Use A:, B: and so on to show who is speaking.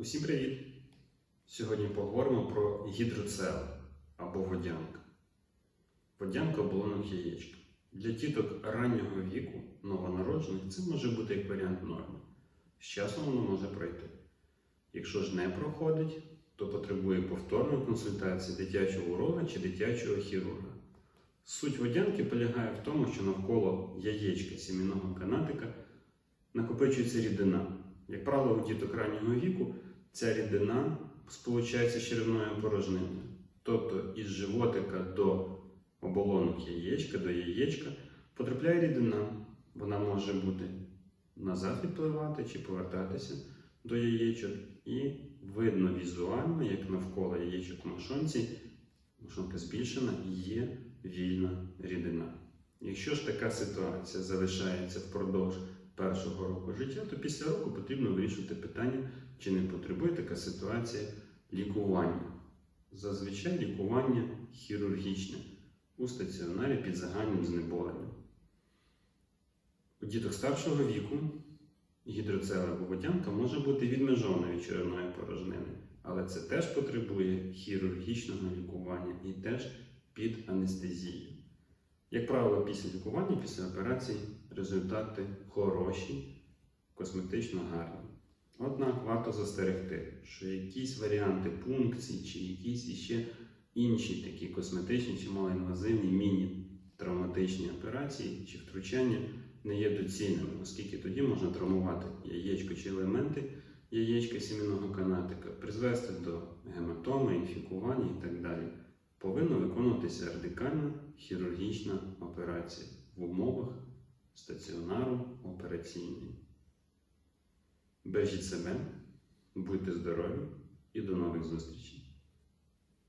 A: Усім привіт! Сьогодні поговоримо про гідроцел або водянка. Водянка оболонок яєчка. Для діток раннього віку, новонароджених, це може бути як варіант норми. З часом воно може пройти. Якщо ж не проходить, то потребує повторної консультації дитячого уролога чи дитячого хірурга. Суть водянки полягає в тому, що навколо яєчка сімінного канатика накопичується рідина. Як правило, у діток раннього віку ця рідина сполучається з черевною порожниною. Тобто із животика до оболонок яєчка, до яєчка потрапляє рідина. Вона може бути назад відпливати чи повертатися до яєчок. І видно візуально, як навколо яєчок в мошонці, мошонка збільшена є вільна рідина. Якщо ж така ситуація залишається впродовж першого року життя, то після року потрібно вирішувати питання, чи не потребує така ситуація лікування. Зазвичай лікування хірургічне у стаціонарі під загальним знеболенням. У діток старшого віку гідроцела або водянка може бути відмежованою від черевної порожнини, але це теж потребує хірургічного лікування і теж під анестезією. Як правило, після лікування, після операції результати хороші, косметично гарні. Однак варто застерегти, що якісь варіанти пункцій чи якісь іще інші такі косметичні чи малоінвазивні міні-травматичні операції чи втручання не є доцільними, оскільки тоді можна травмувати яєчко чи елементи яєчка сімейного канатика, призвести до гематоми, інфікування і так далі. Повинна виконуватися радикальна хірургічна операція в умовах стаціонару операційної. Бережіть себе, будьте здорові і до нових зустрічей!